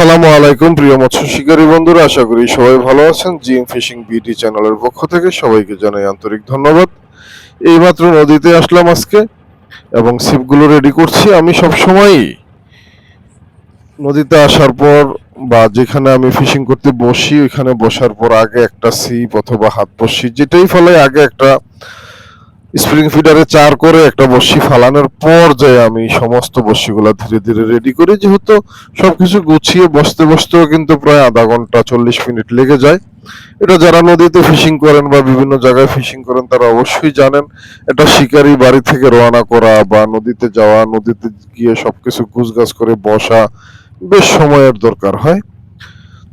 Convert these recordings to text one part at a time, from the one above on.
আসসালামু আলাইকুম, প্রিয় মৎস্য শিকারী বন্ধুরা, আশা করি সবাই ভালো আছেন। জিএম ফিশিং বিটি চ্যানেলের পক্ষ থেকে সবাইকে জানাই আন্তরিক ধন্যবাদ। এইমাত্র নদীতে আসলাম আজকে এবং ছিপগুলো রেডি করছি। আমি সব সময়ই নদীতে আসার পর বা যেখানে আমি ফিশিং করতে বসি, ওইখানে বসার পর আগে একটা ছিপ অথবা হাত বসি, যেটাই ফলে আগে একটা স্প্রিং ফিডারে চার করে একটা বসি ফালানোর পর যে আমি সমস্ত বসিগুলা ধীরে ধীরে রেডি করি, যেহেতু সবকিছু গুছিয়ে বসতে বসতেও কিন্তু প্রায় আধা ঘণ্টা চল্লিশ মিনিট লেগে যায়। এটা যারা নদীতে ফিশিং করেন বা বিভিন্ন জায়গায় ফিশিং করেন, তারা অবশ্যই জানেন এটা শিকারি বাড়ি থেকে রওনা করা বা নদীতে যাওয়া, নদীতে গিয়ে সবকিছু গুছগাছ করে বসা বেশ সময়ের দরকার হয়।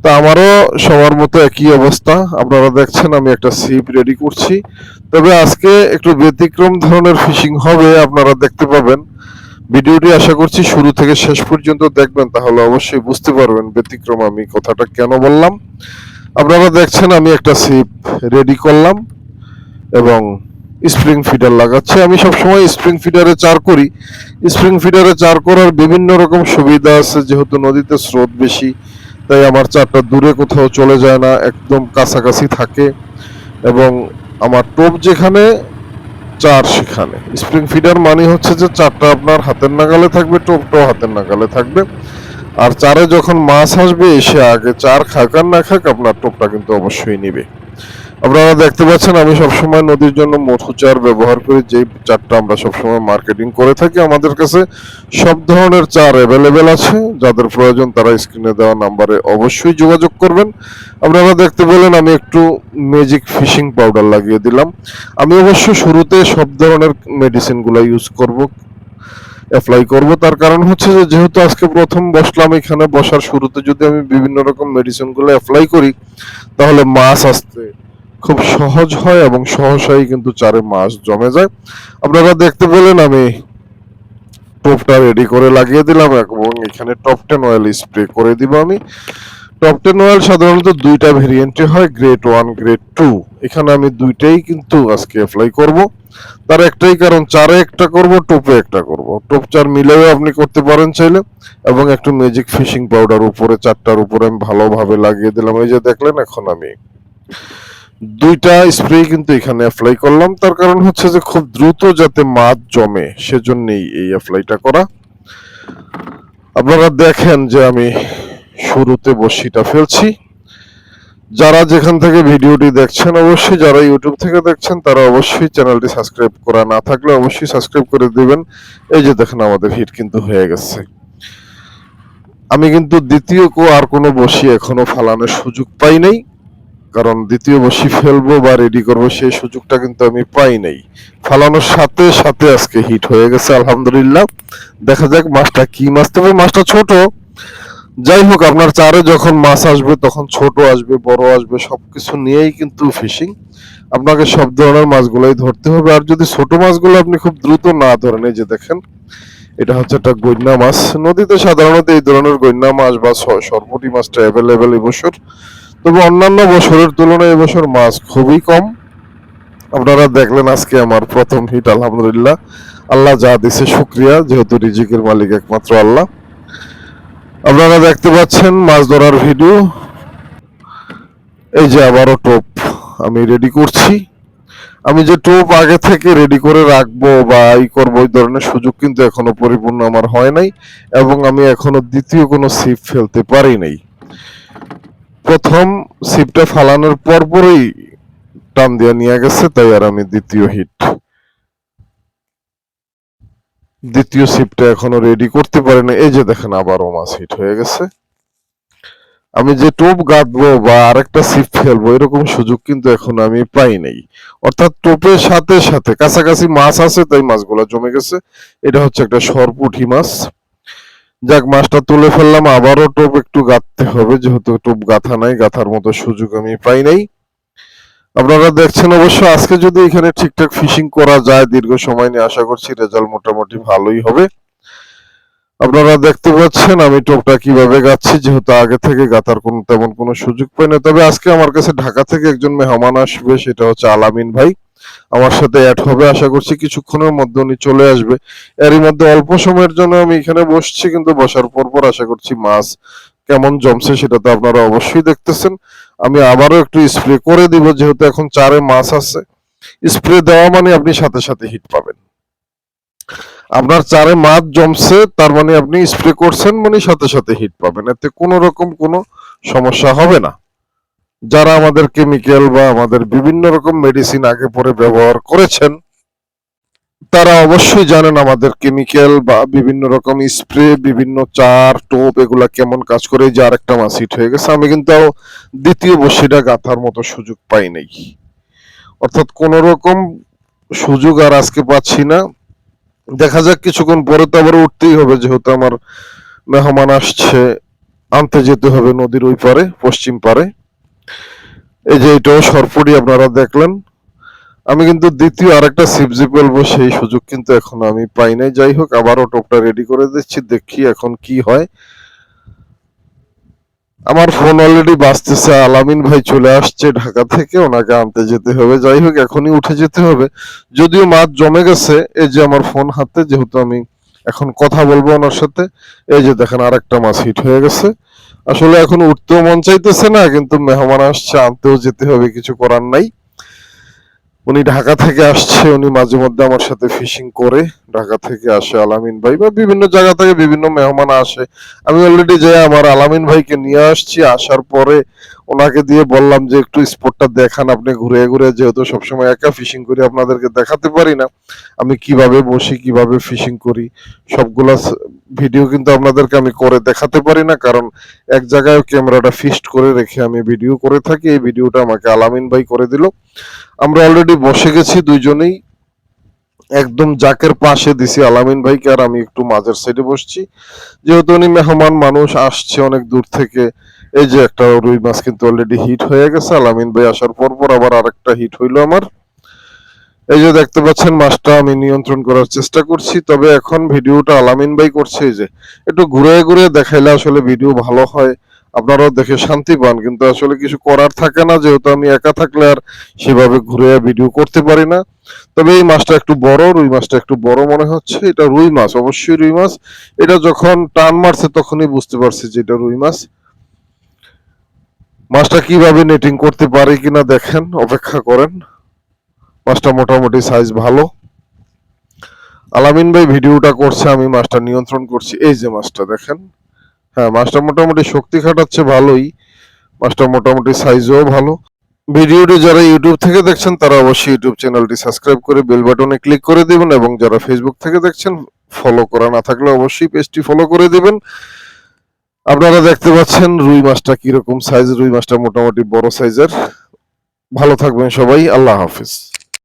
তা আমারও সবার মতো একই অবস্থা। আপনারা দেখছেন, আমি একটা সিপ রেডি করছি। তবে আজকে একটু ব্যতিক্রম ধরনের ফিশিং হবে, আপনারা দেখতে পাবেন। ভিডিওটি আশা করছি শুরু থেকে শেষ পর্যন্ত দেখবেন, তাহলে অবশ্যই বুঝতে পারবেন ব্যতিক্রম আমি কথাটা কেন বললাম। আপনারা দেখছেন, আমি একটা সিপ রেডি করলাম এবং স্প্রিং ফিডার লাগাচ্ছি। আমি সবসময় স্প্রিং ফিডারে চার করি। স্প্রিং ফিডারে চার করার বিভিন্ন রকম সুবিধা আছে, যেহেতু নদীতে স্রোত বেশি তাই আমার চারটা দূরে কোথাও চলে যায় না, একদম কাছাকাছি থাকে। এবং আমার টোপ যেখানে, চার সেখানে। স্প্রিং ফিডার মানে হচ্ছে যে চারটা আপনার হাতের নাগালে থাকবে, টোপটাও হাতের নাগালে থাকবে। আর চারে যখন মাছ আসবে, এসে আগে চার খাক আর না খাক, আপনার টোপটা কিন্তু অবশ্যই নিবে। আপনারা দেখতে পাচ্ছেন, আমি সবসময় নদীর জন্য মধু চার ব্যবহার করি। যেই চারটা আমরা সবসময় মার্কেটিং করে থাকি আমাদের কাছে, সব ধরনের চার অ্যাভেলেবেল আছে। যাদের প্রয়োজন তারা স্ক্রিনে দেওয়া নাম্বারে অবশ্যই যোগাযোগ করবেন। আপনারা দেখতে পেলেন, আমি একটু ম্যাজিক ফিশিং পাউডার লাগিয়ে দিলাম। আমি অবশ্য শুরুতে সব ধরনের মেডিসিনগুলো ইউজ করব অ্যাপ্লাই করব। তার কারণ হচ্ছে যে, যেহেতু আজকে প্রথম বসলাম এখানে, বসার শুরুতে যদি আমি বিভিন্ন রকম মেডিসিনগুলো অ্যাপ্লাই করি, তাহলে মাছ আসতে খুব সহজ হয় এবং সহসাই কিন্তু চারে মাস জমে যায়। আপনারা দেখতে পেলেন, আমি টোপটা রেডি করে লাগিয়ে দিলাম এবং এখানে টপ টেন অয়েল স্প্রে করে দিব আমি। টপ টেন অয়েল সাধারণত দুইটা ভেরিয়েন্টে হয় গ্রেড ওয়ান গ্রেড টু এখানে আমি দুইটাই কিন্তু আজকে অ্যাপ্লাই করব। তার একটাই কারণ, চারে একটা করব, টোপে একটা করব। টোপ চার মিলেও আপনি করতে পারেন চাইলে। এবং একটু ম্যাজিক ফিশিং পাউডার উপরে, চারটার উপরে আমি ভালোভাবে লাগিয়ে দিলাম। এই যে দেখলেন, এখন আমি দুইটা স্প্রে কিন্তু এখানে অ্যাপ্লাই করলাম। তার কারণ হচ্ছে যে খুব দ্রুত যাতে মাছ জমে, সেজন্যই এই অ্যাপ্লাইটা করা। আপনারা দেখেন যে আমি শুরুতে বসিটা ফেলছি। যারা যেখান থেকে ভিডিওটি দেখছেন, অবশ্যই যারা ইউটিউব থেকে দেখছেন, তারা অবশ্যই চ্যানেলটি সাবস্ক্রাইব করা না থাকলে অবশ্যই সাবস্ক্রাইব করে দিবেন। এই যে দেখেন আমাদের হিট কিন্তু হয়ে গেছে। আমি কিন্তু দ্বিতীয় কো আর কোনো বসি এখনও ফালানোর সুযোগ পাই নাই। কারণ দ্বিতীয় বসি ফেলব বা রেডি করব সেই সুযোগটা কিন্তু আমি পাই নাই। ফালানোর সাথে সাথে আজকে হিট হয়ে গেছে, আলহামদুলিল্লাহ। দেখা যাক মাছটা কি মাছ, তবে মাছটা ছোট। যাই হোক, আপনার চারে যখন মাছ আসবে, তখন ছোট আসবে, বড় আসবে, সবকিছু নিয়েই কিন্তু ফিশিং আপনাকে সব ধরনের মাছগুলোই ধরতে হবে। আর যদি ছোট মাছগুলো আপনি খুব দ্রুত না ধরেন, এই যে দেখেন, এটা হচ্ছে একটা গৈন্না মাছ। নদীতে সাধারণত এই ধরনের গৈন্না মাছ বা সরপুঁটি মাছটা অ্যাভেলেবেল এবছর তবে অন্যান্য বছরের তুলনায় এবছর মাছ খুবই কম। আপনারা দেখলেন আজকে আমার প্রথম হিট আলহামদুলিল্লাহ। আল্লাহ যা দিছে, শুক্রিয়া, যেহেতু রিজিকের মালিক একমাত্র আল্লাহ। আপনারা দেখতে পাচ্ছেন মাছ ধরার ভিডিও এই যে আবারও টোপ আমি রেডি করছি। আমি যে টোপ আগে থেকে রেডি করে রাখব বা ই করব ওই ধরনের সুযোগ কিন্তু এখনও পরিপূর্ণ আমার হয় নাই এবং আমি এখনও দ্বিতীয় কোনো সিপ ফেলতে পারি নাই। প্রথম সিপটা ফালানোর পরপরই টান দিয়ে নিয়ে গেছে, তাই আর আমি দ্বিতীয় হিট দ্বিতীয় সিপটা এখনও রেডি করতে পারি না এই যে দেখেন আবারও মাছ হিট হয়ে গেছে। আমি যে টোপ গাঁথবো বা আরেকটা সিপ ফেলব, এরকম সুযোগ কিন্তু এখন আমি পাই নাই। অর্থাৎ টোপের সাথে সাথে, কাছাকাছি মাছ আছে, তাই মাছগুলো জমে গেছে। এটা হচ্ছে একটা সরপুঠি মাছ। যাক, মাছটা তুলে ফেললাম, আবারও টোপ একটু গাঁথতে হবে, যেহেতু টোপ গাঁথা নাই, গাঁথার মতো সুযোগ আমি পাই নাই। আপনারা দেখছেন অবশ্য, আজকে যদি এখানে ঠিকঠাক ফিশিং করা যায়, দীর্ঘ সময় নিয়ে আশা করছি রেজাল্ট মোটামুটি ভালোই হবে। আপনারা দেখতে পাচ্ছেন, আমি টোপটা কীভাবে গাচ্ছি যেহেতু আগে থেকে গাতার কোনো তেমন কোনো সুযোগ পাই না তবে আজকে আমার কাছে ঢাকা থেকে একজন মেহমান আসবে, সেটা হচ্ছে আলামিন ভাই। আমার সাথে অ্যাড হবে আশা করছি কিছুক্ষণের মধ্যে উনি চলে আসবে। এরই মধ্যে অল্প সময়ের জন্য আমি এখানে বসছি, কিন্তু বসার পর পর আশা করছি মাছ কেমন জমছে সেটা তো আপনারা অবশ্যই দেখতেছেন। আমি আবারও একটু স্প্রে করে দিব, যেহেতু এখন চারে মাছ আছে। স্প্রে দেওয়া মানে আপনি সাথে সাথে হিট পাবেন। আপনার চারে মাছ জমছে, তার মানে আপনি স্প্রে করছেন মানে সাথে সাথে হিট পাবেন। এতে কোনো রকম কোনো সমস্যা হবে না। যারা আমাদের কেমিক্যাল বা আমাদের বিভিন্ন রকম মেডিসিন আগে পরে ব্যবহার করেছেন, তারা অবশ্যই জানেন আমাদের কেমিক্যাল বা বিভিন্ন রকম স্প্রে বিভিন্ন চার, টোপ, এগুলা কেমন কাজ করে, যে আরেকটা মাছ হিট হয়ে গেছে। আমি কিন্তু দ্বিতীয় বসিটা গাথার মতো সুযোগ পাই নাই। অর্থাৎ কোন রকম সুযোগ আর আজকে পাচ্ছি না। দেখা যাক কিছুক্ষণ পরে তো আবার উঠতেই হবে, যেহেতু আমার মেহমান আসছে, আনতে যেতে হবে নদীর ওই পারে, পশ্চিম পারে। এই যে এটাও সরপুরি আপনারা দেখলেন। আমি কিন্তু দ্বিতীয় আরেকটা সিপজি বলব সেই সুযোগ কিন্তু এখন আমি পাই নাই। যাই হোক, আবারও টোপটা রেডি করে দিচ্ছি, দেখি এখন কি হয়। আমার ফোন অলরেডি বাজতেছে, আলামিন ভাই চলে আসছে ঢাকা থেকে, ওনাকে আনতে যেতে হবে। যাই হোক, এখনই উঠে যেতে হবে। যদিও মাছ জমে গেছে, এই যে আমার ফোন হাতে, যেহেতু আমি এখন কথা বলব ওনার সাথে, এই যে দেখেন আরেকটা মাছ হিট হয়ে গেছে। আসলে এখন উঠতেও মন চাইতেছে না, কিন্তু মেহমান আসছে, আনতেও যেতে হবে, কিছু করার নাই। উনি ঢাকা থেকে আসছে, উনি মাঝে মধ্যে আমার সাথে ফিশিং করে, ঢাকা থেকে আসে আলামিন ভাই বা বিভিন্ন জায়গা থেকে বিভিন্ন মেহমান আসে। আমি অলরেডি যে আমার আলামিন ভাইকে নিয়ে আসছি, আসার পরে ওনাকে দিয়ে বললাম যে একটু স্পটটা দেখান, আপনি ঘুরে ঘুরে, যেহেতু সবসময় একা ফিশিং করি, আপনাদেরকে দেখাতে পারি না। আমি কীভাবে বসি, কীভাবে ফিশিং করি, সবগুলা ভিডিও কিন্তু আপনাদেরকে আমি করে দেখাতে পারি না, কারণ এক জায়গায় ক্যামেরাটা ফিক্সড করে রেখে আমি ভিডিও করে থাকি। এই ভিডিওটা আমাকে আলামিন ভাই করে দিল। আমরা অলরেডি বসে গেছি দুইজনেই। একদম জাকের পাশে দিছি আলামিন ভাইকে, আর আমি একটু মাঝের সাইডে বসছি। যেহেতু উনি মেহমান মানুষ, আসছে অনেক দূর থেকে। এই যে একটা রুই মাছ কিন্তু অলরেডি হিট হয়ে গেছে। আলামিন ভাই আসার পর পর আবার আরেকটা হিট হইল আমার। এই যে দেখতে পাচ্ছেন, মাছটা আমি নিয়ন্ত্রণ করার চেষ্টা করছি। তবে এখন ভিডিওটা আলামিন ভাই করছে যে, একটু ঘুরে ঘুরে দেখাইলে আসলে ভিডিও ভালো হয়। আপনারাও দেখে শান্তি পান, কিন্তু আসলে কিছু করার থাকে না। যেহেতু আমি একা থাকলে আর সেভাবে ঘুরে ভিডিও করতে পারি না। তবে এই মাছটা একটু বড়, রুই মাছটা একটু বড় মনে হচ্ছে। এটা রুই মাছ, অবশ্যই রুই মাছ। এটা যখন টান মারছে তখনই বুঝতে পারছি যে এটা রুই মাছ। মাছটা কীভাবে নেটিং করতে পারে কিনা দেখেন, অপেক্ষা করেন। মাছটা মোটামুটি সাইজ ভালো। আলামিন ভাই ভিডিওটা করছে, আমি মাছটা নিয়ন্ত্রণ করছি। এই যে মাছটা দেখেন। হ্যাঁ মাছটা মোটামুটি শক্তি খাটাচ্ছে ভালোই। মাছটা মোটামুটি সাইজও ভালো। ভিডিওটি যারা ইউটিউব থেকে দেখছেন, তারা অবশ্যই ইউটিউব চ্যানেলটি সাবস্ক্রাইব করে বেল বাটনে ক্লিক করে দিবেন এবং যারা ফেসবুক থেকে দেখছেন ফলো করা না থাকলে অবশ্যই পেজটি ফলো করে দিবেন। আপনারা দেখতে পাচ্ছেন রুই মাছটা কীরকম সাইজ রুই মাছটা মোটামুটি বড় সাইজের ভালো থাকবেন সবাই, আল্লাহ হাফিজ।